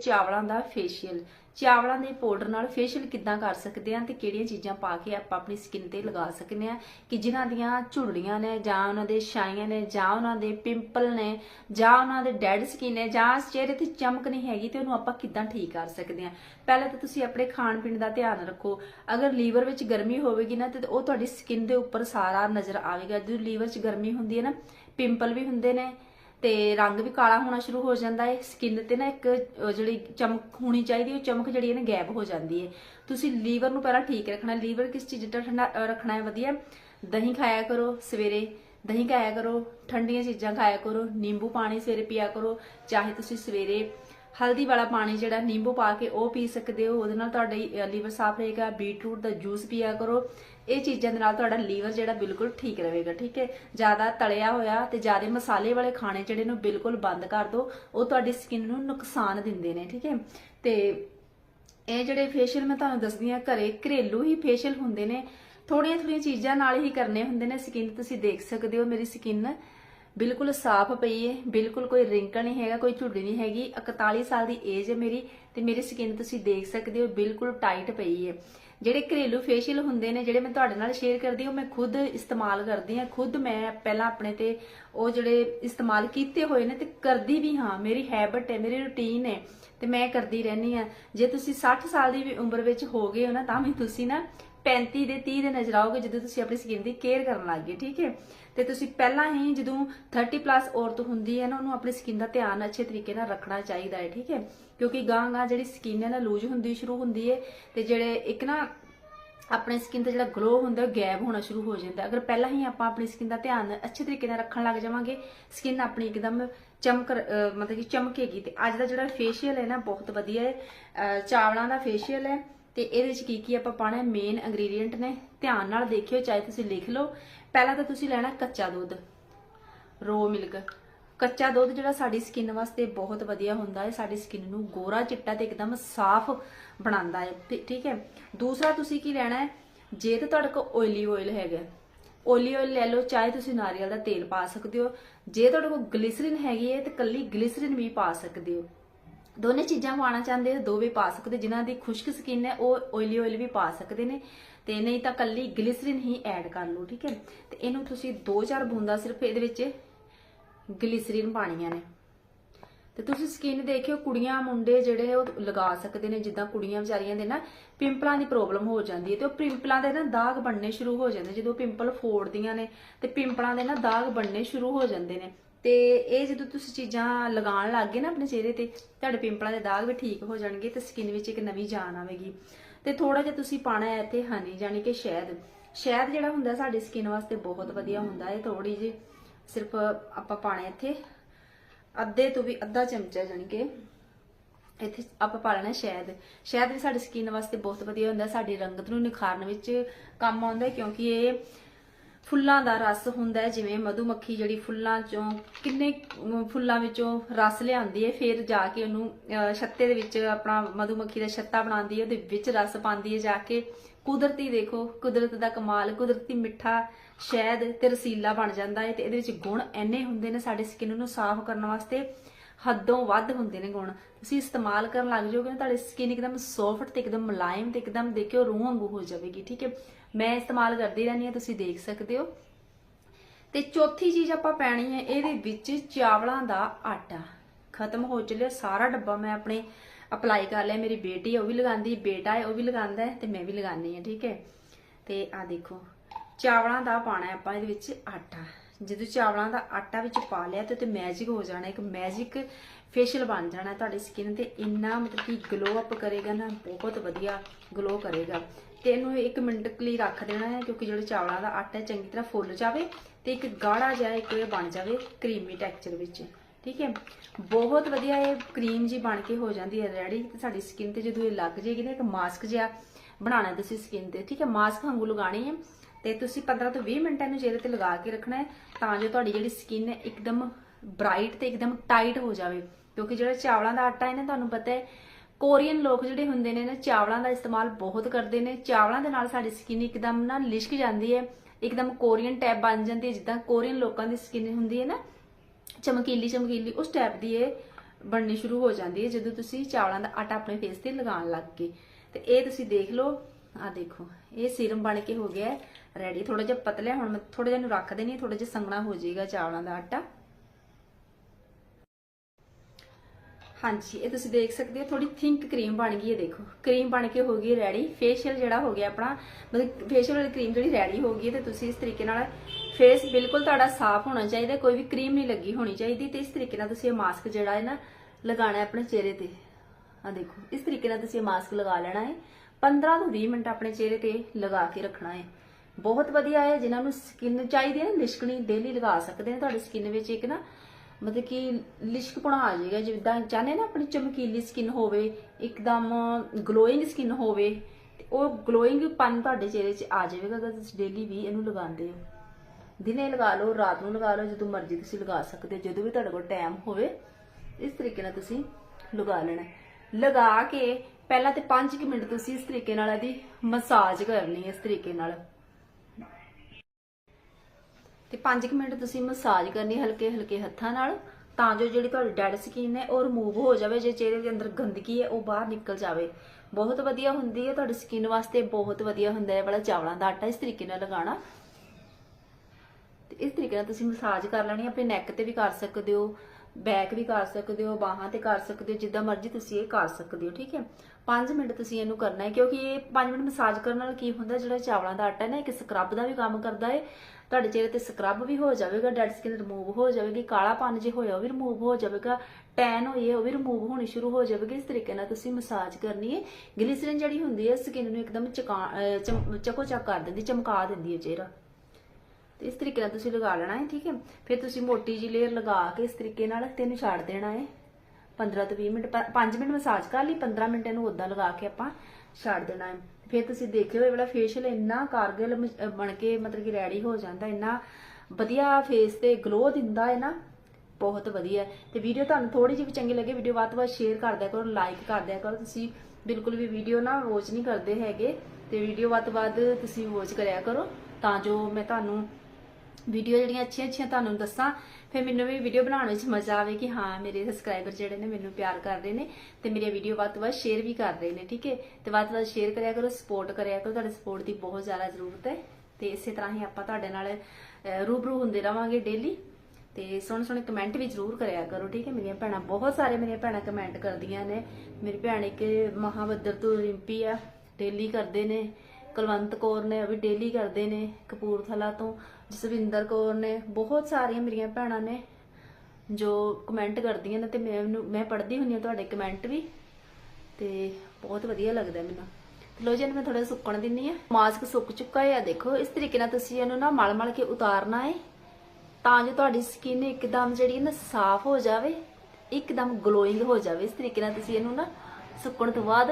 ਚਾਵਲਾਂ ਦਾ ਫੇਸ਼ੀਅਲ ਚਾਵਲਾਂ ਦੇ ਪਾਊਡਰ ਨਾਲ ਫੇਸ਼ੀਅਲ ਕਿੱਦਾਂ ਕਰ ਸਕਦੇ ਆ ਤੇ ਕਿਹੜੀਆਂ ਚੀਜ਼ਾਂ ਪਾ ਕੇ ਆਪਾਂ ਆਪਣੀ ਸਕਿਨ ਤੇ ਲਗਾ ਸਕਦੇ ਆ ਕਿ ਜਿਨ੍ਹਾਂ ਦੀਆਂ ਝੁਰੜੀਆਂ ਨੇ ਜਾਂ ਉਹਨਾਂ ਦੇ ਛਾਈਆਂ ਨੇ ਜਾਂ ਉਹਨਾਂ ਦੇ ਪਿੰਪਲ ਨੇ ਜਾਂ ਉਹਨਾਂ ਦੇ ਡੈਡ ਸਕਿਨ ਹੈ ਜਾਂ ਚਿਹਰੇ ਤੇ ਚਮਕ ਨਹੀਂ ਹੈਗੀ ਤੇ ਉਹਨੂੰ ਆਪਾਂ ਕਿੱਦਾਂ ਠੀਕ ਕਰ ਸਕਦੇ ਆ ਪਹਿਲਾਂ ਤਾਂ ਤੁਸੀਂ ਆਪਣੇ ਖਾਣ ਪੀਣ ਦਾ ਧਿਆਨ ਰੱਖੋ। ਅਗਰ ਲੀਵਰ ਵਿੱਚ ਗਰਮੀ ਹੋਵੇਗੀ ਨਾ ਤੇ ਉਹ ਤੁਹਾਡੀ ਸਕਿਨ ਦੇ ਉੱਪਰ ਸਾਰਾ ਨਜ਼ਰ ਆਵੇਗਾ। ਜਦੋਂ ਲੀਵਰ 'ਚ ਗਰਮੀ ਹੁੰਦੀ ਹੈ ਨਾ ਪਿੰਪਲ ਵੀ ਹੁੰਦੇ ਨੇ ਤੇ ਰੰਗ ਵੀ ਕਾਲਾ ਹੋਣਾ ਸ਼ੁਰੂ ਹੋ ਜਾਂਦਾ ਹੈ। ਸਕਿਨ ਤੇ ਨਾ ਇੱਕ ਜਿਹੜੀ ਚਮਕ ਹੋਣੀ ਚਾਹੀਦੀ ਉਹ ਚਮਕ ਜਿਹੜੀ ਹੈ ਨਾ ਗਾਇਬ ਹੋ ਜਾਂਦੀ ਹੈ। ਤੁਸੀਂ ਲੀਵਰ ਨੂੰ ਪਹਿਲਾਂ ਠੀਕ ਰੱਖਣਾ ਲੀਵਰ ਕਿਸ ਚੀਜ਼ ਦਾ ਠੰਡਾ ਰੱਖਣਾ ਹੈ? ਵਧੀਆ। ਦਹੀਂ ਖਾਇਆ ਕਰੋ ਸਵੇਰੇ। ਦਹੀਂ ਖਾਇਆ ਕਰੋ। ਠੰਡੀਆਂ ਚੀਜ਼ਾਂ ਖਾਇਆ ਕਰੋ। ਨਿੰਬੂ ਪਾਣੀ ਸਵੇਰੇ ਪੀਆ ਕਰੋ। ਚਾਹੇ ਤੁਸੀਂ ਸਵੇਰੇ ਹਲਦੀ ਵਾਲਾ ਪਾਣੀ ਜਿਹੜਾ ਨਿੰਬੂ ਪਾ ਕੇ ਉਹ ਪੀ ਸਕਦੇ ਹੋ। ਉਹਦੇ ਨਾਲ ਤੁਹਾਡਾ ਲੀਵਰ ਸਾਫ਼ ਰਹੇਗਾ, ਬੀਟਰੂਟ ਦਾ ਜੂਸ ਪੀਆ ਕਰੋ। ਇਹ ਚੀਜ਼ਾਂ ਦੇ ਨਾਲ ਤੁਹਾਡਾ ਲੀਵਰ ਜਿਹੜਾ ਬਿਲਕੁਲ ਠੀਕ ਰਹੇਗਾ, ਠੀਕ ਹੈ? ਜ਼ਿਆਦਾ ਤਲਿਆ ਹੋਇਆ ਤੇ ਜ਼ਿਆਦਾ ਮਸਾਲੇ ਵਾਲੇ ਖਾਣੇ ਜਿਹੜੇ ਨੂੰ ਬਿਲਕੁਲ ਬੰਦ ਕਰ ਦਿਓ ਉਹ ਤੁਹਾਡੀ ਸਕਿਨ ਨੂੰ ਨੁਕਸਾਨ ਦਿੰਦੇ ਨੇ, ਠੀਕ ਹੈ? ਤੇ ਇਹ ਜਿਹੜੇ ਫੇਸ਼ੀਅਲ ਮੈਂ ਤੁਹਾਨੂੰ ਦੱਸਦੀ ਆ ਘਰੇ ਘਰੇਲੂ ਹੀ ਫੇਸ਼ੀਅਲ ਹੁੰਦੇ ਨੇ। ਥੋੜੀਆਂ ਥੋੜੀਆਂ ਚੀਜ਼ਾਂ ਨਾਲ ਹੀ ਕਰਨੇ ਹੁੰਦੇ ਨੇ। ਸਕਿਨ ਤੁਸੀਂ ਦੇਖ ਸਕਦੇ ਹੋ, ਮੇਰੀ ਸਕਿਨ ਬਿਲਕੁਲ ਸਾਫ਼ ਪਈ ਹੈ ਬਿਲਕੁਲ ਕੋਈ ਰਿੰਕਲ ਨਹੀਂ ਹੈਗਾ, ਕੋਈ ਝੁੱਡੀ ਨਹੀਂ ਹੈਗੀ। 41 ਸਾਲ ਦੀ ਏਜ ਹੈ ਮੇਰੀ ਤੇ ਮੇਰੀ ਸਕਿਨ ਤੁਸੀਂ ਦੇਖ ਸਕਦੇ ਹੋ, ਬਿਲਕੁਲ ਟਾਈਟ ਪਈ ਹੈ ਜਿਹੜੇ ਘਰੇਲੂ ਫੇਸ਼ੀਅਲ ਹੁੰਦੇ ਨੇ, ਜਿਹੜੇ ਮੈਂ ਤੁਹਾਡੇ ਨਾਲ ਸ਼ੇਅਰ ਕਰਦੀ ਹਾਂ, ਉਹ ਮੈਂ ਖੁਦ ਇਸਤੇਮਾਲ ਕਰਦੀ ਹਾਂ। ਖੁਦ ਮੈਂ ਪਹਿਲਾਂ ਆਪਣੇ ਤੇ ਉਹ ਜਿਹੜੇ ਇਸਤੇਮਾਲ ਕੀਤੇ ਹੋਏ ਨੇ ਤੇ ਕਰਦੀ ਵੀ ਹਾਂ। ਮੇਰੀ ਹੈਬਿਟ ਹੈ, ਮੇਰੀ ਰੁਟੀਨ ਹੈ ਤੇ ਮੈਂ ਕਰਦੀ ਰਹਿੰਦੀ ਆ ਜੇ ਤੁਸੀਂ 60 ਸਾਲ ਦੀ ਵੀ ਉਮਰ ਵਿੱਚ ਹੋ ਗਏ ਹੋ ਨਾ, ਤਾਂ ਵੀ ਤੁਸੀਂ ਨਾ 35 ਦੇ 30 ਦੇ ਨਜ਼ਰ ਆਓਗੇ, ਜਦੋਂ ਤੁਸੀਂ ਆਪਣੀ ਸਕਿਨ ਦੀ ਕੇਅਰ ਕਰਨ ਲੱਗ ਗਏ, ਠੀਕ ਹੈ? ਤੇ ਤੁਸੀਂ ਪਹਿਲਾਂ ਹੀ ਜਦੋਂ 30 ਪਲੱਸ ਔਰਤ ਹੁੰਦੀ ਹੈ ਨਾ, ਉਹਨੂੰ ਆਪਣੀ ਸਕਿਨ ਦਾ ਧਿਆਨ ਅੱਛੇ ਤਰੀਕੇ ਨਾਲ ਰੱਖਣਾ ਚਾਹੀਦਾ ਹੈ, ਠੀਕ ਹੈ? ਕਿਉਂਕਿ ਗਾਂ ਗਾਂ ਜਿਹੜੀ ਸਕਿਨ ਹੈ ਨਾ, ਲੂਜ ਹੁੰਦੀ ਸ਼ੁਰੂ ਹੁੰਦੀ ਹੈ ਤੇ ਜਿਹੜੇ ਇੱਕ ਨਾ ਆਪਣੇ ਸਕਿਨ ਤੇ ਜਿਹੜਾ ਗਲੋ ਹੁੰਦਾ, ਉਹ ਗੈਬ ਹੋਣਾ ਸ਼ੁਰੂ ਹੋ ਜਾਂਦਾ ਅਗਰ ਪਹਿਲਾਂ ਹੀ ਆਪਾਂ ਆਪਣੀ ਸਕਿਨ ਦਾ ਧਿਆਨ ਅੱਛੇ ਤਰੀਕੇ ਨਾਲ ਰੱਖਣ ਲੱਗ ਜਾਵਾਂਗੇ ਸਕਿਨ ਆਪਣੀ ਇੱਕਦਮ ਚਮਕ ਮਤਲਬ ਕਿ ਚਮਕੇਗੀ ਤੇ ਅੱਜ ਦਾ ਜਿਹੜਾ ਫੇਸ਼ੀਅਲ ਹੈ ਨਾ, ਬਹੁਤ ਵਧੀਆ ਹੈ। ਚਾਵਲਾਂ ਦਾ ਫੇਸ਼ੀਅਲ ਹੈ। ਤੇ ਇਹਦੇ ਵਿੱਚ ਕੀ ਕੀ ਆਪਾਂ ਪਾਣਾ ਹੈ? ਮੇਨ ਇੰਗਰੀਡੀਅੰਟ ਨੇ। ਧਿਆਨ ਨਾਲ ਦੇਖਿਓ, ਚਾਹੇ ਤੁਸੀਂ ਲਿਖ ਲਓ। ਪਹਿਲਾਂ ਤਾਂ ਤੁਸੀਂ ਲੈਣਾ ਕੱਚਾ ਦੁੱਧ। ਰੋ ਮਿਲਕ ਕੱਚਾ ਦੁੱਧ ਜਿਹੜਾ ਸਾਡੀ ਸਕਿਨ ਵਾਸਤੇ ਬਹੁਤ ਵਧੀਆ ਹੁੰਦਾ ਹੈ। ਸਾਡੀ ਸਕਿਨ ਨੂੰ ਗੋਰਾ ਚਿੱਟਾ ਤੇ ਇੱਕਦਮ ਸਾਫ਼ ਬਣਾਉਂਦਾ ਹੈ। ਠੀਕ ਹੈ? ਦੂਸਰਾ ਤੁਸੀਂ ਕੀ ਲੈਣਾ ਹੈ? ਜੇ ਤਾਂ ਤੁਹਾਡੇ ਕੋਲ ਓਇਲੀ ਆਇਲ ਹੈਗਾ ਓਇਲੀ ਆਇਲ ਲੈ ਲਓ, ਚਾਹੇ ਤੁਸੀਂ ਨਾਰੀਅਲ ਦਾ ਤੇਲ ਪਾ ਸਕਦੇ ਹੋ। ਜੇ ਤੁਹਾਡੇ ਕੋਲ ਗਲਿਸਰੀਨ ਹੈਗੀ ਹੈ, ਤੇ ਕੱਲੀ ਗਲਿਸਰੀਨ ਵੀ ਪਾ ਸਕਦੇ ਹੋ। ਦੋਨੇ ਚੀਜ਼ਾਂ ਪਾਉਣਾ ਚਾਹੁੰਦੇ ਹੋ, ਦੋ ਪਾ ਸਕਦੇ, ਜਿਨ੍ਹਾਂ ਦੀ ਖੁਸ਼ਕ ਸਕਿਨ ਹੈ, ਉਹ ਓਇਲੀ ਓਇਲ ਵੀ ਪਾ ਸਕਦੇ ਨੇ। ਤੇ ਨਹੀਂ ਤਾਂ ਕੱਲੀ ਗਲਿਸਰੀਨ ਹੀ ਐਡ ਕਰ ਲਓ, ਠੀਕ ਹੈ? ਤੇ ਇਹਨੂੰ ਤੁਸੀਂ 2-4 ਬੂੰਦਾਂ ਸਿਰਫ ਇਹਦੇ ਵਿੱਚ ਗਲਿਸਰੀਨ ਪਾਣੀਆਂ ਨੇ। ਤੇ ਤੁਸੀਂ ਸਕਿਨ ਦੇਖਿਓ, ਕੁੜੀਆਂ, ਮੁੰਡੇ ਜਿਹੜੇ ਉਹ ਲਗਾ ਸਕਦੇ ਨੇ, ਜਿੱਦਾਂ ਕੁੜੀਆਂ ਵਿਚਾਰੀਆਂ ਦੇ ਨਾ ਪਿੰਪਲਾਂ ਦੀ ਪ੍ਰੋਬਲਮ ਹੋ ਜਾਂਦੀ ਹੈ। ਤੇ ਉਹ ਪਿੰਪਲਾਂ ਦੇ ਨਾ ਦਾਗ ਬਣਨੇ ਸ਼ੁਰੂ ਹੋ ਜਾਂਦੇ ਜਦੋਂ ਪਿੰਪਲ ਫੋੜਦੀਆਂ ਨੇ, ਤੇ ਪਿੰਪਲਾਂ ਦੇ ਨਾ ਦਾਗ ਬਣਨੇ ਸ਼ੁਰੂ ਹੋ ਜਾਂਦੇ ਨੇ। ਤੇ ਇਹ ਜਦੋਂ ਤੁਸੀਂ ਚੀਜ਼ਾਂ ਲਗਾਉਣ ਲੱਗ ਗਏ ਨਾ ਆਪਣੇ ਚਿਹਰੇ ਤੇ, ਤੁਹਾਡੇ ਪਿੰਪਲਾਂ ਦੇ ਦਾਗ ਵੀ ਠੀਕ ਹੋ ਜਾਣਗੇ ਤੇ ਸਕਿਨ ਵਿੱਚ ਇੱਕ ਨਵੀਂ ਜਾਨ ਆਵੇਗੀ। ਤੇ ਥੋੜਾ ਜਿਹਾ ਤੁਸੀਂ ਪਾਣਾ ਹੈ ਇੱਥੇ ਹਨੀ ਜਾਨੀ ਕਿ ਸ਼ਹਿਦ। ਸ਼ਹਿਦ ਜਿਹੜਾ ਹੁੰਦਾ ਸਾਡੀ ਸਕਿਨ ਵਾਸਤੇ ਬਹੁਤ ਵਧੀਆ ਹੁੰਦਾ ਹੈ ਥੋੜੀ ਜਿਹੀ ਸਿਰਫ ਆਪਾਂ ਪਾਣਾ ਇੱਥੇ। ਅੱਧੇ ਤੋਂ ਵੀ ਅੱਧਾ ਚਮਚਾ ਜਾਨੀ ਕਿ ਇੱਥੇ ਆਪਾਂ ਪਾ ਲੈਣਾ ਸ਼ਹਿਦ। ਸ਼ਹਿਦ ਵੀ ਸਾਡੀ ਸਕਿਨ ਵਾਸਤੇ ਬਹੁਤ ਵਧੀਆ ਹੁੰਦਾ, ਸਾਡੀ ਰੰਗਤ ਨੂੰ ਨਿਖਾਰਨ ਵਿੱਚ ਕੰਮ ਆਉਂਦਾ ਕਿਉਂਕਿ ਇਹ ਫੁੱਲਾਂ ਦਾ ਰਸ ਹੁੰਦਾ ਹੈ, ਜਿਵੇਂ ਮਧੂਮੱਖੀ ਜਿਹੜੀ ਫੁੱਲਾਂ ਚੋਂ ਕਿੰਨੇ ਫੁੱਲਾਂ ਵਿੱਚੋਂ ਰਸ ਲਿਆਉਂਦੀ ਹੈ, ਫਿਰ ਜਾ ਕੇ ਉਹਨੂੰ ਛੱਤੇ ਦੇ ਵਿੱਚ ਆਪਣਾ ਮਧੂਮੱਖੀ ਦਾ ਛੱਤਾ ਬਣਾਉਂਦੀ ਹੈ, ਉਹਦੇ ਵਿੱਚ ਰਸ ਪਾਉਂਦੀ ਹੈ, ਜਾ ਕੇ ਕੁਦਰਤੀ ਦੇਖੋ, ਕੁਦਰਤ ਦਾ ਕਮਾਲ, ਕੁਦਰਤੀ ਮਿੱਠਾ ਸ਼ਹਿਦ ਤੇ ਰਸੀਲਾ ਬਣ ਜਾਂਦਾ ਹੈ ਤੇ ਇਹਦੇ ਵਿੱਚ ਗੁਣ ਐਨੇ ਹੁੰਦੇ ਨੇ ਸਾਡੇ ਸਕਿਨ ਨੂੰ ਸਾਫ਼ ਕਰਨ ਵਾਸਤੇ, ਹੱਦੋਂ ਵੱਧ ਹੁੰਦੇ ਨੇ ਗੁਣ। ਤੁਸੀਂ ਇਸਤੇਮਾਲ ਕਰਨ ਲੱਗ ਜਾਓਗੇ ਨਾ, ਤੁਹਾਡੀ ਸਕਿਨ ਇੱਕਦਮ ਸੌਫਟ ਤੇ ਇੱਕਦਮ ਮੁਲਾਇਮ ਤੇ ਇੱਕਦਮ ਦੇਖਿਓ, ਰੂਹ ਵਾਂਗੂ ਹੋ ਜਾਵੇਗੀ, ਠੀਕ ਹੈ? ਮੈਂ ਇਸਤੇਮਾਲ ਕਰਦੀ ਰਹਿੰਦੀ ਹਾਂ, ਤੁਸੀਂ ਦੇਖ ਸਕਦੇ ਹੋ। ਤੇ ਚੌਥੀ ਚੀਜ਼ ਆਪਾਂ ਪੈਣੀ ਹੈ, ਇਹਦੇ ਵਿੱਚ ਚਾਵਲਾਂ ਦਾ ਆਟਾ। ਖਤਮ ਹੋ ਚੱਲਿਆ, ਸਾਰਾ ਡੱਬਾ ਮੈਂ ਆਪਣੇ ਅਪਲਾਈ ਕਰ ਲਿਆ। ਮੇਰੀ ਬੇਟੀ ਹੈ ਉਹ ਵੀ ਲਗਾਉਂਦੀ, ਬੇਟਾ ਹੈ, ਉਹ ਵੀ ਲਗਾਉਂਦਾ ਹੈ ਤੇ ਮੈਂ ਵੀ ਲਗਾਉਂਦੀ ਹਾਂ, ਠੀਕ ਹੈ। ਤੇ ਆ ਦੇਖੋ, ਚਾਵਲਾਂ ਦਾ ਪਾਣਾ ਆਪਾਂ ਇਹਦੇ ਵਿੱਚ ਆਟਾ। ਜਦੋਂ ਚਾਵਲਾਂ ਦਾ ਆਟਾ ਵਿੱਚ ਪਾ ਲਿਆ ਤੇ ਤੇ ਮੈਜਿਕ ਹੋ ਜਾਣਾ, ਇੱਕ ਮੈਜਿਕ ਫੇਸ਼ੀਅਲ ਬਣ ਜਾਣਾ ਤੁਹਾਡੀ ਸਕਿਨ ਤੇ ਇੰਨਾ ਮਤਲਬ ਕਿ ਗਲੋ ਅਪ ਕਰੇਗਾ ਨਾ, ਬਹੁਤ ਵਧੀਆ ਗਲੋ ਕਰੇਗਾ। ਤੇ ਇਹਨੂੰ 1 ਮਿੰਟ ਲਈ ਰੱਖ ਦੇਣਾ ਹੈ, ਕਿਉਂਕਿ ਜਿਹੜੇ ਚਾਵਲਾਂ ਦਾ ਆਟਾ ਚੰਗੀ ਤਰ੍ਹਾਂ ਫੁੱਲ ਜਾਵੇ ਤੇ ਇੱਕ ਗਾੜਾ ਜਿਹਾ ਇੱਕ ਇਹ ਬਣ ਜਾਵੇ ਕਰੀਮੀ ਟੈਕਸਚਰ ਵਿੱਚ। ਠੀਕ ਹੈ? ਬਹੁਤ ਵਧੀਆ ਇਹ ਕਰੀਮ ਜੀ ਬਣ ਕੇ ਹੋ ਜਾਂਦੀ ਹੈ ਰੈਡੀ ਤੇ ਸਾਡੀ ਸਕਿਨ ਤੇ ਜਦੋਂ ਇਹ ਲੱਗ ਜਾਏਗੀ ਨਾ, ਇੱਕ ਮਾਸਕ ਜਿਹਾ ਬਣਾਉਣਾ ਤੁਸੀਂ ਸਕਿਨ ਤੇ। ਠੀਕ ਹੈ? ਮਾਸਕ ਵਾਂਗੂ ਲਗਾਣੀ ਹੈ। ਤੇ ਤੁਸੀਂ 15 ਤੋਂ 20 ਮਿੰਟ ਇਹਨੂੰ ਚਿਹਰੇ ਤੇ ਲਗਾ ਕੇ ਰੱਖਣਾ ਹੈ, ਤਾਂ ਜੋ ਤੁਹਾਡੀ ਜਿਹੜੀ ਸਕਿਨ ਹੈ ਇੱਕਦਮ ਬ੍ਰਾਈਟ ਤੇ ਇੱਕਦਮ ਟਾਈਟ ਹੋ ਜਾਵੇ, ਕਿਉਂਕਿ ਜਿਹੜਾ ਚਾਵਲਾਂ ਦਾ ਆਟਾ ਹੈ ਨਾ, ਤੁਹਾਨੂੰ ਪਤਾ ਹੈ, ਕੋਰੀਅਨ ਲੋਕ ਜਿਹੜੇ ਹੁੰਦੇ ਨੇ ਨਾ, ਚਾਵਲਾਂ ਦਾ ਇਸਤੇਮਾਲ ਬਹੁਤ ਕਰਦੇ ਨੇ, ਚਾਵਲਾਂ ਦੇ ਨਾਲ ਸਾਡੀ ਸਕਿਨ ਇੱਕਦਮ ਨਾ ਲਿਸ਼ਕ ਜਾਂਦੀ ਹੈ, ਇੱਕਦਮ ਕੋਰੀਅਨ ਟੈਪ ਬਣ ਜਾਂਦੀ ਹੈ, ਜਿੱਦਾਂ ਕੋਰੀਅਨ ਲੋਕਾਂ ਦੀ ਸਕਿਨ ਹੁੰਦੀ ਹੈ ਨਾ, ਚਮਕੀਲੀ ਚਮਕੀਲੀ, ਉਸ ਟੈਪ ਦੀ ਇਹ ਬਣਨੀ ਸ਼ੁਰੂ ਹੋ ਜਾਂਦੀ ਹੈ, ਜਦੋਂ ਤੁਸੀਂ ਚਾਵਲਾਂ ਦਾ ਆਟਾ ਆਪਣੇ ਫੇਸ ਤੇ ਲਗਾਉਣ ਲੱਗ ਗਏ। ਤੇ ਇਹ ਤੁਸੀਂ ਦੇਖ ਲਓ ਆ ਦੇਖੋ, ਇਹ ਸੀਰਮ ਬਣ ਕੇ ਹੋ ਗਿਆ ਰੈਡੀ ਥੋੜਾ ਜਿਹਾ ਪਤਲਾ ਹੁਣ ਮੈਂ ਥੋੜਾ ਜਿਹਾ ਨੂੰ ਰੱਖ ਦੇਣੀ ਥੋੜਾ ਜਿਹਾ ਸੰਘਣਾ ਹੋ ਜਾਏਗਾ ਚਾਵਲਾਂ ਦਾ ਆਟਾ। ਹਾਂਜੀ, ਇਹ ਤੁਸੀਂ ਦੇਖ ਸਕਦੇ ਹੋ ਥੋੜੀ ਥਿੰਕ ਕਰੀਮ ਬਣ ਗਈ ਹੈ, ਦੇਖੋ। ਕਰੀਮ ਬਣ ਕੇ ਹੋ ਗਈ ਰੈਡੀ ਫੇਸ਼ੀਅਲ ਜਿਹੜਾ ਹੋ ਗਿਆ ਆਪਣਾ, ਮਤਲਬ ਫੇਸ਼ੀਅਲ ਵਾਲੀ ਕਰੀਮ ਜਿਹੜੀ ਰੈਡੀ ਹੋ ਗਈ ਤੇ ਤੁਸੀਂ ਇਸ ਤਰੀਕੇ ਨਾਲ ਫੇਸ ਬਿਲਕੁਲ ਤੁਹਾਡਾ ਸਾਫ਼ ਹੋਣਾ ਚਾਹੀਦਾ ਕੋਈ ਵੀ ਕਰੀਮ ਨਹੀਂ ਲੱਗੀ ਹੋਣੀ ਚਾਹੀਦੀ ਤੇ ਇਸ ਤਰੀਕੇ ਨਾਲ ਤੁਸੀਂ ਇਹ ਮਾਸਕ ਜਿਹੜਾ ਹੈ ਨਾ, ਲਗਾਉਣਾ ਹੈ ਆਪਣੇ ਚਿਹਰੇ ਤੇ। ਆ ਦੇਖੋ, ਇਸ ਤਰੀਕੇ ਨਾਲ ਤੁਸੀਂ ਇਹ ਮਾਸਕ ਲਗਾ ਲੈਣਾ ਹੈ। 15 ਤੋਂ 20 ਮਿੰਟ ਆਪਣੇ ਚਿਹਰੇ ਤੇ ਲਗਾ ਕੇ ਰੱਖਣਾ ਹੈ। ਬਹੁਤ ਵਧੀਆ ਹੈ, ਜਿਨ੍ਹਾਂ ਨੂੰ ਸਕਿਨ ਚਾਹੀਦੀ ਹੈ ਨਾ ਲਿਸ਼ਕਣੀ ਡੇਲੀ ਲਗਾ ਸਕਦੇ ਨੇ, ਤੁਹਾਡੀ ਸਕਿਨ ਵਿੱਚ ਇੱਕ ਨਾ ਮਤਲਬ ਕਿ ਲਿਸ਼ਕਪਣਾ ਆ ਜਾਏਗਾ, ਜਿੱਦਾਂ ਚਾਹਨੇ ਨਾ ਆਪਣੀ ਚਮਕੀਲੀ ਸਕਿਨ ਹੋਵੇ, ਇੱਕਦਮ ਗਲੋਇੰਗ ਸਕਿਨ ਹੋਵੇ, ਤੇ ਉਹ ਗਲੋਇੰਗ ਪਨ ਤੁਹਾਡੇ ਚਿਹਰੇ 'ਚ ਆ ਜਾਵੇਗਾ, ਅਗਰ ਤੁਸੀਂ ਡੇਲੀ ਵੀ ਇਹਨੂੰ ਲਗਾਉਂਦੇ ਹੋ। ਦਿਨੇ ਲਗਾ ਲਓ, ਰਾਤ ਨੂੰ ਲਗਾ ਲਓ, ਜਦੋਂ ਮਰਜ਼ੀ ਤੁਸੀਂ ਲਗਾ ਸਕਦੇ ਹੋ, ਜਦੋਂ ਵੀ ਤੁਹਾਡੇ ਕੋਲ ਟਾਈਮ ਹੋਵੇ, ਇਸ ਤਰੀਕੇ ਨਾਲ ਤੁਸੀਂ ਲਗਾ ਲੈਣਾ ਲਗਾ ਕੇ ਪਹਿਲਾਂ ਤੇ 5 ਮਿੰਟ ਤੁਸੀਂ ਇਸ ਤਰੀਕੇ ਨਾਲ ਇਹਦੀ ਮਸਾਜ ਕਰਨੀ ਹੈ, ਇਸ ਤਰੀਕੇ ਨਾਲ। ਤੇ 5 ਮਿੰਟ ਤੁਸੀਂ ਮਸਾਜ ਕਰਨੀ ਹਲਕੇ ਹਲਕੇ ਹੱਥਾਂ ਨਾਲ, ਤਾਂ ਜੋ ਜਿਹੜੀ ਤੁਹਾਡੀ ਡੈਡ ਸਕਿਨ ਹੈ ਉਹ ਰਿਮੂਵ ਹੋ ਜਾਵੇ, ਜੇ ਚਿਹਰੇ ਦੇ ਅੰਦਰ ਗੰਦਗੀ ਹੈ ਉਹ ਬਾਹਰ ਨਿਕਲ ਜਾਵੇ। ਬਹੁਤ ਵਧੀਆ ਹੁੰਦੀ ਹੈ, ਤੁਹਾਡੀ ਸਕਿਨ ਵਾਸਤੇ ਬਹੁਤ ਵਧੀਆ ਹੁੰਦਾ ਹੈ ਇਹ ਵਾਲਾ ਚਾਵਲਾਂ ਦਾ ਆਟਾ, ਇਸ ਤਰੀਕੇ ਨਾਲ ਲਗਾਉਣਾ। ਤੇ ਇਸ ਤਰੀਕੇ ਨਾਲ ਤੁਸੀਂ ਮਸਾਜ ਕਰ ਲੈਣੀ, ਆਪਣੇ ਨੈਕ ਤੇ ਵੀ ਕਰ ਸਕਦੇ ਹੋ। ਬੈਕ ਵੀ ਕਰ ਸਕਦੇ ਹੋ, ਬਾਹਾਂ ਤੇ ਕਰ ਸਕਦੇ ਹੋ, ਜਿੱਦਾਂ ਮਰਜ਼ੀ ਤੁਸੀਂ ਇਹ ਕਰ ਸਕਦੇ ਹੋ, ਠੀਕ ਹੈ? 5 ਮਿੰਟ ਤੁਸੀਂ ਇਹਨੂੰ ਕਰਨਾ ਹੈ, ਕਿਉਂਕਿ ਇਹ 5 ਮਿੰਟ ਮਸਾਜ ਕਰਨ ਨਾਲ ਕੀ ਹੁੰਦਾ, ਜਿਹੜਾ ਚਾਵਲਾਂ ਦਾ ਆਟਾ ਹੈ ਨਾ, ਇੱਕ ਸਕਰਬ ਦਾ ਵੀ ਕੰਮ ਕਰਦਾ ਹੈ। ਤੁਹਾਡੇ ਚਿਹਰੇ ਤੇ ਸਕਰਬ ਵੀ ਹੋ ਜਾਵੇਗਾ, ਡੈਡ ਸਕਿਨ ਰਿਮੂਵ ਹੋ ਜਾਵੇਗੀ, ਕਾਲਾ ਕਾਲਾਪਨ ਜੇ ਹੋਇਆ ਉਹ ਵੀ ਰਿਮੂਵ ਹੋ ਜਾਵੇਗਾ ਟੈਨ ਹੋਈ ਹੈ, ਉਹ ਵੀ ਰਿਮੂਵ ਹੋਣੀ ਸ਼ੁਰੂ ਹੋ ਜਾਵੇਗੀ। ਇਸ ਤਰੀਕੇ ਨਾਲ ਤੁਸੀਂ ਮਸਾਜ ਕਰਨੀ ਹੈ। ਗਲਿਸਰੀਨ ਜਿਹੜੀ ਹੁੰਦੀ ਹੈ ਸਕਿਨ ਨੂੰ ਇੱਕਦਮ ਚਕਾ ਚਕੋ ਚਕ ਕਰ ਦਿੰਦੀ, ਚਮਕਾ ਦਿੰਦੀ ਹੈ ਚਿਹਰਾ। ਤੇ ਇਸ ਤਰੀਕੇ ਨਾਲ ਤੁਸੀਂ ਲਗਾ ਲੈਣਾ ਹੈ, ਠੀਕ ਹੈ? ਫਿਰ ਤੁਸੀਂ ਮੋਟੀ ਜੀ ਲੇਅਰ ਲਗਾ ਕੇ ਇਸ ਤਰੀਕੇ ਨਾਲ ਤੇ ਇਹਨੂੰ ਛੱਡ ਦੇਣਾ ਹੈ। 15 ਤੋਂ 20 ਮਿੰਟ 5 ਮਿੰਟ ਮਸਾਜ ਕਰ ਲਈ 15 ਮਿੰਟ ਇਹਨੂੰ ਉਦਾਂ ਲਗਾ ਕੇ ਆਪਾਂ ਛੱਡ ਦੇਣਾ ਹੈ। ਫਿਰ ਤੁਸੀਂ ਦੇਖਿਓ ਇਹ ਵਾਲਾ ਫੇਸ਼ੀਅਲ ਇੰਨਾ ਕਾਰਗਲ ਬਣ ਕੇ ਮਤਲਬ ਕਿ ਰੈਡੀ ਹੋ ਜਾਂਦਾ, ਇੰਨਾ ਵਧੀਆ ਫੇਸ ਤੇ ਗਲੋ ਦਿੰਦਾ ਹੈ ਨਾ, ਬਹੁਤ ਵਧੀਆ ਤੇ ਵੀਡੀਓ ਤੁਹਾਨੂੰ ਥੋੜੀ ਜਿਹੀ ਵੀ ਚੰਗੀ ਲੱਗੇ ਵੀਡੀਓ ਵੱਧ ਤੋਂ ਵੱਧ ਸ਼ੇਅਰ ਕਰ ਦਿਆ ਕਰੋ ਲਾਈਕ ਕਰ ਦਿਆ ਕਰੋ। ਤੁਸੀਂ ਬਿਲਕੁਲ ਵੀ ਵੀਡੀਓ ਨਾ ਵਾਚ ਨਹੀਂ ਕਰਦੇ ਹੈਗੇ, ਤੇ ਵੀਡੀਓ ਵੱਧ ਤੋਂ ਵੱਧ ਤੁਸੀਂ ਵਾਚ ਕਰਿਆ ਕਰੋ, ਤਾਂ ਜੋ ਮੈਂ ਤੁਹਾਨੂੰ ਵੀਡੀਓ ਜਿਹੜੀਆਂ ਅੱਛੀਆਂ ਅੱਛੀਆਂ ਤੁਹਾਨੂੰ ਦੱਸਾਂ, ਫਿਰ ਮੈਨੂੰ ਵੀ ਵੀਡੀਓ ਬਣਾਉਣ ਵਿੱਚ ਮਜ਼ਾ ਆਵੇ ਕਿ ਹਾਂ, ਮੇਰੇ ਸਬਸਕ੍ਰਾਈਬਰ ਜਿਹੜੇ ਨੇ ਮੈਨੂੰ ਪਿਆਰ ਕਰ ਰਹੇ ਨੇ ਤੇ ਮੇਰੀ ਵੀਡੀਓ ਵੱਧ ਤੋਂ ਵੱਧ ਸ਼ੇਅਰ ਵੀ ਕਰ ਰਹੇ ਨੇ, ਠੀਕ ਹੈ? ਤੇ ਵੱਧ ਤੋਂ ਵੱਧ ਸ਼ੇਅਰ ਕਰਿਆ ਕਰੋ ਸਪੋਰਟ ਕਰਿਆ ਕਰੋ, ਤੁਹਾਡੇ ਸਪੋਰਟ ਦੀ ਬਹੁਤ ਜ਼ਿਆਦਾ ਜ਼ਰੂਰਤ ਹੈ। ਤੇ ਇਸੇ ਤਰ੍ਹਾਂ ਹੀ ਆਪਾਂ ਤੁਹਾਡੇ ਨਾਲ ਰੂਬਰੂ ਹੁੰਦੇ ਰਵਾਂਗੇ ਡੇਲੀ ਤੇ ਸੋਹਣੇ ਸੋਹਣੇ ਕਮੈਂਟ ਵੀ ਜ਼ਰੂਰ ਕਰਿਆ ਕਰੋ, ਠੀਕ ਹੈ? ਮੇਰੀਆਂ ਭੈਣਾਂ, ਬਹੁਤ ਸਾਰੇ ਮੇਰੀਆਂ ਭੈਣਾਂ ਕਮੈਂਟ ਕਰਦੀਆਂ ਨੇ। ਮੇਰੀ ਭੈਣ ਇੱਕ ਮਹਾਬੱਦਰ ਤੋਂ ਰਿੰਪੀ ਆ ਡੇਲੀ ਕਰਦੇ ਨੇ। ਕੁਲਵੰਤ ਕੌਰ ਨੇ ਉਹ ਵੀ ਡੇਲੀ ਕਰਦੇ ਨੇ ਕਪੂਰਥਲਾ ਤੋਂ। ਜਸਵਿੰਦਰ ਕੌਰ ਨੇ ਬਹੁਤ ਸਾਰੀਆਂ ਮੇਰੀਆਂ ਭੈਣਾਂ ਨੇ ਜੋ ਕਮੈਂਟ ਕਰਦੀਆਂ ਨੇ ਤੇ ਮੈਨੂੰ ਮੈਂ ਪੜ੍ਹਦੀ ਹੁੰਦੀ ਹਾਂ ਤੁਹਾਡੇ ਕਮੈਂਟ ਵੀ। ਤੇ ਬਹੁਤ ਵਧੀਆ ਲੱਗਦਾ ਮੈਨੂੰ। ਲੋ ਜੀ, ਇਹਨੂੰ ਮੈਂ ਥੋੜਾ ਸੁੱਕਣ ਦਿੰਨੀ ਆ ਮਾਸਕ ਸੁੱਕ ਚੁੱਕਾ ਹੈ ਆ ਦੇਖੋ। ਇਸ ਤਰੀਕੇ ਨਾਲ ਤੁਸੀਂ ਇਹਨੂੰ ਨਾ ਮਲ ਮਲ ਕੇ ਉਤਾਰਨਾ ਹੈ। ਤਾਂ ਜੋ ਤੁਹਾਡੀ ਸਕਿਨ ਇੱਕਦਮ ਜਿਹੜੀ ਨਾ ਸਾਫ਼ ਹੋ ਜਾਵੇ, ਇੱਕਦਮ ਗਲੋਇੰਗ ਹੋ ਜਾਵੇ। ਇਸ ਤਰੀਕੇ ਨਾਲ ਤੁਸੀਂ ਇਹਨੂੰ ਨਾ ਸੁੱਕਣ ਤੋਂ ਬਾਅਦ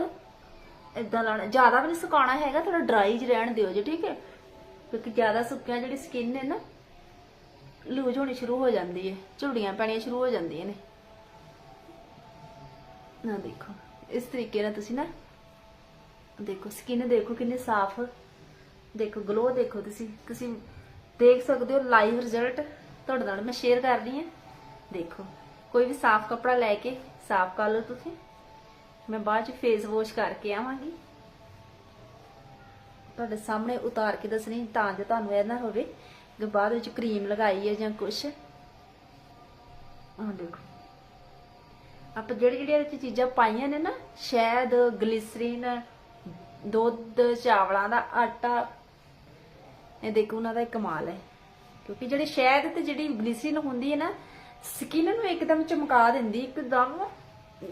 ਇਦਾਂ ਲਾਣਾ ਜ਼ਿਆਦਾ ਵੀ ਨਹੀਂ ਸੁਕਾਉਣਾ ਹੈਗਾ ਥੋੜਾ ਡਰਾਈ ਜਿਹਾ ਰਹਿਣ ਦਿਓ ਜੀ, ਠੀਕ ਹੈ? ਕਿਉਂਕਿ ਜ਼ਿਆਦਾ ਸੁੱਕਿਆ ਜਿਹੜੀ ਸਕਿਨ ਹੈ ਨਾ ਲੂਜ ਹੋਣੀ ਸ਼ੁਰੂ ਹੋ ਜਾਂਦੀ ਹੈ, ਝੁਰੜੀਆਂ ਪੈਣੀਆਂ ਸ਼ੁਰੂ ਹੋ ਜਾਂਦੀਆਂ ਨੇ। ਨਾ ਦੇਖੋ, ਇਸ ਤਰੀਕੇ ਨਾਲ ਤੁਸੀਂ ਨਾ, ਦੇਖੋ ਸਕਿਨ ਦੇਖੋ ਕਿੰਨੀ ਸਾਫ਼, ਦੇਖੋ ਗਲੋ ਦੇਖੋ ਤੁਸੀਂ ਤੁਸੀਂ ਦੇਖ ਸਕਦੇ ਹੋ ਲਾਈਵ ਰਿਜ਼ਲਟ ਤੁਹਾਡੇ ਨਾਲ ਮੈਂ ਸ਼ੇਅਰ ਕਰ ਰਹੀ ਹਾਂ। ਦੇਖੋ, ਕੋਈ ਵੀ ਸਾਫ਼ ਕਪੜਾ ਲੈ ਕੇ, ਸਾਫ਼ ਕਰ ਲਓ ਤੁਸੀਂ। ਮੈਂ ਬਾਅਦ ਚ ਫੇਸ ਵਾਸ਼ ਕਰਕੇ ਆਵਾਂਗੀ। ਤੁਹਾਡੇ ਸਾਹਮਣੇ ਉਤਾਰ ਕੇ ਦੱਸਣੀ, ਤਾਂ ਜੋ ਤੁਹਾਨੂੰ ਇਹ ਨਾ ਹੋਵੇ ਕਿ ਬਾਅਦ ਵਿੱਚ ਕਰੀਮ ਲਗਾਈ ਹੈ ਜਾਂ ਕੁਛ। ਆਹ ਦੇਖੋ। ਆਪਾਂ ਜਿਹੜੀ ਜਿਹੜੀਆਂ ਇਹਦੇ ਚ ਚੀਜ਼ਾਂ ਪਾਈਆਂ ਨੇ ਨਾ, ਸ਼ਹਿਦ ਗਲਿਸਰੀਨ ਦੁੱਧ, ਚਾਵਲਾਂ ਦਾ ਆਟਾ, ਇਹ ਦੇਖੋ ਉਹਨਾਂ ਦਾ ਇੱਕ ਕਮਾਲ ਹੈ। ਕਿਉਂਕਿ ਜਿਹੜੇ ਸ਼ਹਿਦ ਤੇ ਜਿਹੜੀ ਗਲਿਸਰੀਨ ਹੁੰਦੀ ਹੈ ਨਾ ਸਕਿਨ ਨੂੰ ਇੱਕਦਮ ਚਮਕਾ ਦਿੰਦੀ, ਇੱਕਦਮ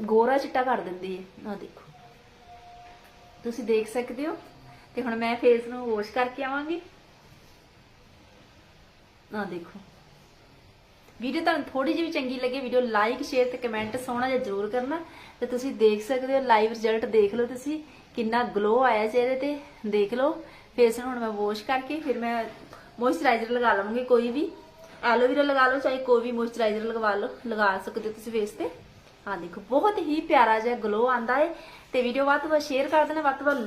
ਗੋਰਾ ਚਿੱਟਾ ਕਰ ਦਿੰਦੀ ਹੈ ਨਾ ਦੇਖੋ। ਤੁਸੀਂ ਦੇਖ ਸਕਦੇ ਹੋ? ਤੇ ਹੁਣ ਮੈਂ ਫੇਸ ਨੂੰ ਵਾਸ਼ ਕਰਕੇ ਆਵਾਂਗੀ। ਨਾ ਦੇਖੋ। ਵੀਡੀਓ ਤੁਹਾਨੂੰ ਥੋੜੀ ਜਿਹੀ ਵੀ ਚੰਗੀ ਲੱਗੇ, ਵੀਡੀਓ ਲਾਈਕ ਸ਼ੇਅਰ ਤੇ ਕਮੈਂਟ ਸੋਹਣਾ ਜਿਹਾ ਜ਼ਰੂਰ ਕਰਨਾ। ਤੇ ਤੁਸੀਂ ਦੇਖ ਸਕਦੇ ਹੋ ਲਾਈਵ ਰਿਜ਼ਲਟ ਦੇਖ ਲਓ ਤੁਸੀਂ, ਕਿੰਨਾ ਗਲੋ ਆਇਆ ਚਿਹਰੇ ਤੇ। ਦੇਖ ਲਓ। ਫੇਸ ਨੂੰ ਹੁਣ ਮੈਂ ਵਾਸ਼ ਕਰਕੇ ਫਿਰ ਮੈਂ ਮੋਇਸਚਰਾਈਜ਼ਰ ਲਗਾ ਲਵਾਂਗੀ ਕੋਈ ਵੀ। ਐਲੋਵੇਰਾ ਲਗਾ ਲਓ, ਚਾਹੇ ਕੋਈ ਵੀ ਮੋਇਸਚਰਾਈਜ਼ਰ ਲਗਵਾ ਲਓ, ਲਗਾ ਸਕਦੇ ਹੋ ਤੁਸੀਂ ਫੇਸ ਤੇ। ਹਾਂ, ਦੇਖੋ, ਬਹੁਤ ਹੀ ਪਿਆਰਾ ਜਿਹਾ ਗਲੋ ਆਂਦਾ ਏ। ਤੇ ਵੀਡੀਓ ਵੱਧ ਤੋਂ ਵੱਧ ਸ਼ੇਅਰ ਕਰ ਦੇਣਾ, ਵੱਧ ਤੋਂ ਵੱਧ